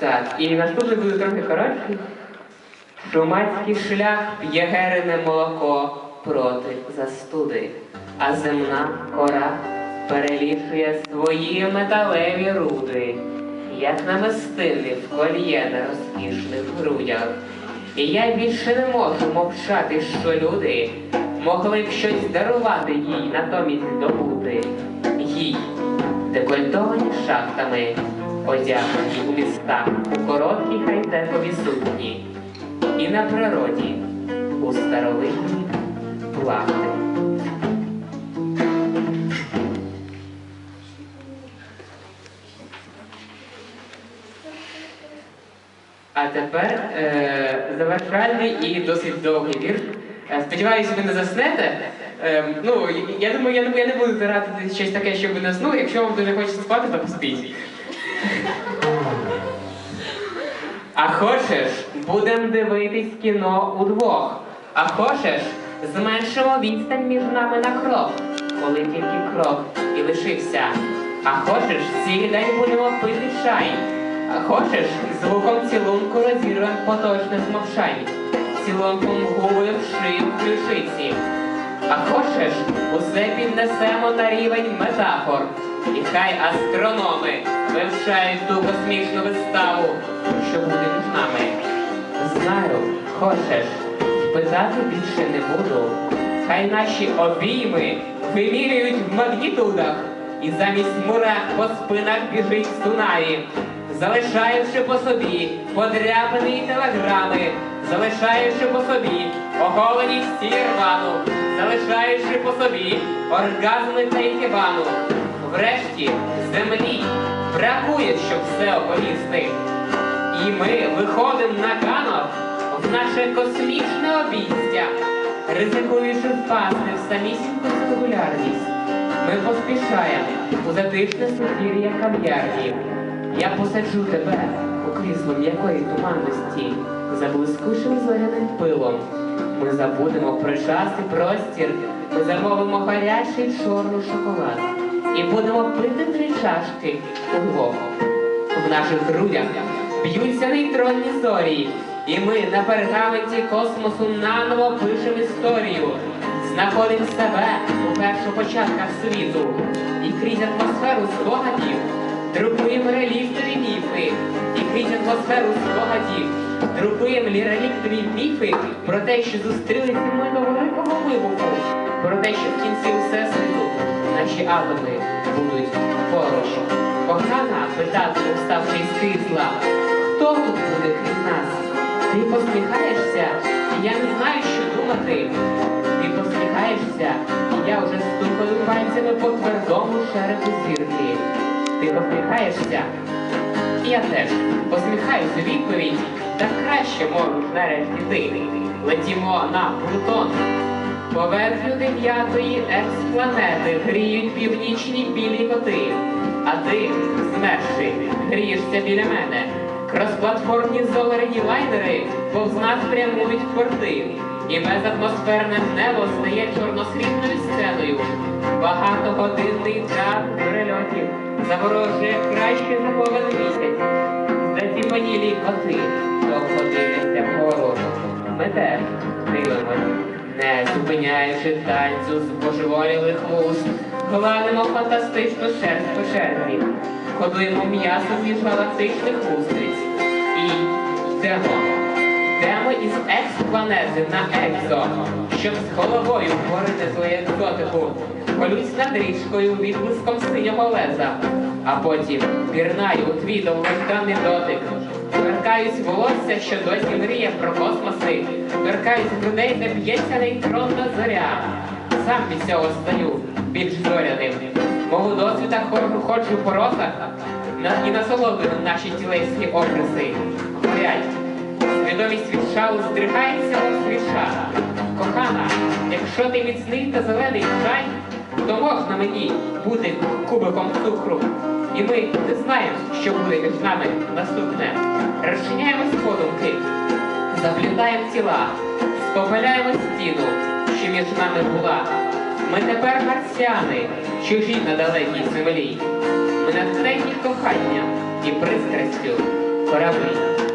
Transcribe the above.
Так, і наступний буде трохи коротший. Шумацький шлях п'є герине молоко проти застуди, а земна кора перелічує свої металеві руди, як намистини в кольє на розкішних грудях. І я більше не можу мовчати, що люди могли б щось дарувати їй, натомість добути. Їй, декольтовані шахтами, одягнені у містах, у короткі хайтекові сукні, і на природі у старовинні плахти. А тепер е, завершальний і досить довгий вірш. Е, сподіваюся, ви не заснете. Е, ну, я думаю, я, я не буду зарадити щось таке, щоб ви не заснули. Якщо вам дуже хочеться спати, то поспіть. А хочеш, будем дивитись кіно удвох. А хочеш, зменшимо відстань між нами на крок, коли тільки крок і лишився. А хочеш, цілий будемо пити чай. А хочеш, звуком цілунку розірвем поточне змовчань. Цілунком губою в шию ключиці. А хочеш, усе піднесемо на рівень метафор. І хай астрономи вивчають ту космічну виставу, що буде між нами. Знаю, хочеш, питати більше не буду. Хай наші обійми вимірюють в магнітудах, і замість мурах по спинах біжить цунамі, залишаючи по собі подряпини і телеграми, залишаючи по собі оголеність і рвану, залишаючи по собі оргазми та ікебану. Врешті землі бракує, щоб все оповісти. І ми виходимо на ганок в наше космічне обійстя, ризикуючи впасти в самісіньку сингулярність. Ми поспішаємо у затишне сухір'я кав'ярні. Я посаджу тебе у крісло м'якої туманності, за блискучим зоряним пилом. Ми забудемо про час і простір, ми замовимо гарячий чорний шоколад і будемо пити три чашки удвох. В наших грудях б'ються нейтронні зорі, і ми на пергаменті космосу наново пишемо історію. Знаходимо себе у першопочатках світу і крізь атмосферу спогадів друкуємо реліктові міфи, і крізь атмосферу спогадів друкуємо реліктові міфи про те, що зустрілися ми до великого вибуху, про те, що в кінці всесвіту наші атоми будуть поруч. Кохана питати, вставши з крісла, хто тут буде крім нас? Ти посміхаєшся, я не знаю, що думати. Ти посміхаєшся, я вже стукаю пальцями по твердому шереху зірки. Ти посміхаєшся, я теж посміхаюся відповідь, та краще можеш нарешті ти. Летімо на Плутон. Поверхню дев'ятої експланети гріють північні білі коти, а ти, змерши, грієшся біля мене. Кросплатформні золорині лайнери повз нас прямують в порти, і безатмосферне небо стає чорносрібною сценою. Багатогодинний театр перельотів заворожує краще за повен місяць. Заціпанілі коти довго дивляться вгору. Ми теж дивимось, не зупиняючи танцю з божеволілих вуст, гладимо фантастичну шерсть по шерсті, ходуємо м'ясо з міжгалактичних устриць і йдемо. Йдемо із експланети на екзо, щоб з головою творити свою екзотику. Колюсь над річкою відблиском синього леза, а потім пірнаю у твій довгожданий дотик. Торкаюсь волосся, що досі мріє про космоси, торкаюсь грудей, де б'ється нейтронна зоря. Сам від цього стаю більш зоряним. Мову досвіта ходжу, ходжу по росах і насолоджую наші тілесні образи. Горять. Свідомість від шалу здригається у свіша. Кохана, якщо ти міцний та зелений чай, то можна мені бути кубиком цукру. І ми не знаємо, що буде між нами наступне. Розчиняємо сходинки, заплітаємо тіла, спопиляємо стіну, що між нами була. Ми тепер марсіани, чужі на далекій землі. Ми натхнені коханням і пристрастю, кораблі.